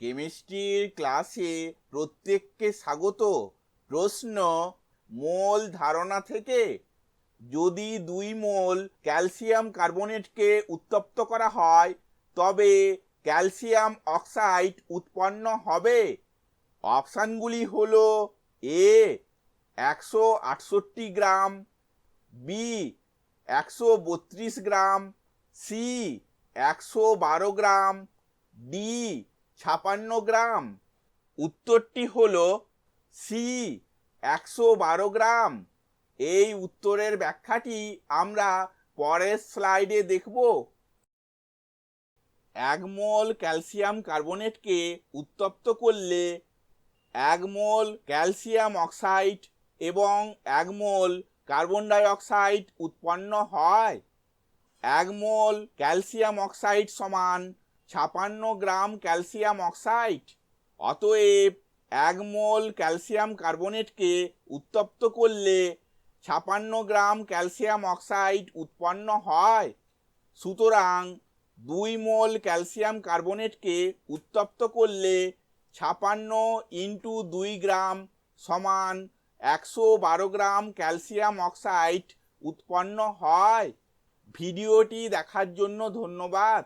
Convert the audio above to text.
কেমিস্ট্রির ক্লাসে প্রত্যেককে স্বাগত। প্রশ্ন, মোল ধারণা থেকে যদি দুই মোল ক্যালসিয়াম কার্বনেটকে উত্তপ্ত করা হয়, তবে ক্যালসিয়াম অক্সাইড উৎপন্ন হবে? অপশানগুলি হল এ, একশো আটষট্টি গ্রাম, বি, একশো বত্রিশ গ্রাম, সি, একশো বারো গ্রাম, ডি ছাপান্ন গ্রাম। উত্তরটি হলো সি, একশো বারো গ্রাম। এই উত্তরের ব্যাখ্যাটি আমরা পরের স্লাইডে দেখব। এক মোল ক্যালসিয়াম কার্বনেটকে উত্তপ্ত করলে এক মোল ক্যালসিয়াম অক্সাইড এবং এক মোল কার্বন ডাই অক্সাইড উৎপন্ন হয়। এক মোল ক্যালসিয়াম অক্সাইড সমান ছাপান্ন গ্রাম ক্যালসিয়াম অক্সাইড, অতএব এক মোল ক্যালসিয়াম কার্বনেটকে উত্তপ্ত করলে ছাপান্ন গ্রাম ক্যালসিয়াম অক্সাইড উৎপন্ন হয়। সুতরাং দুই মোল ক্যালসিয়াম কার্বনেটকে উত্তপ্ত করলে ছাপান্ন ইন্টু দুই গ্রাম সমান একশো বারো গ্রাম ক্যালসিয়াম অক্সাইড উৎপন্ন হয়। ভিডিওটি দেখার জন্য ধন্যবাদ।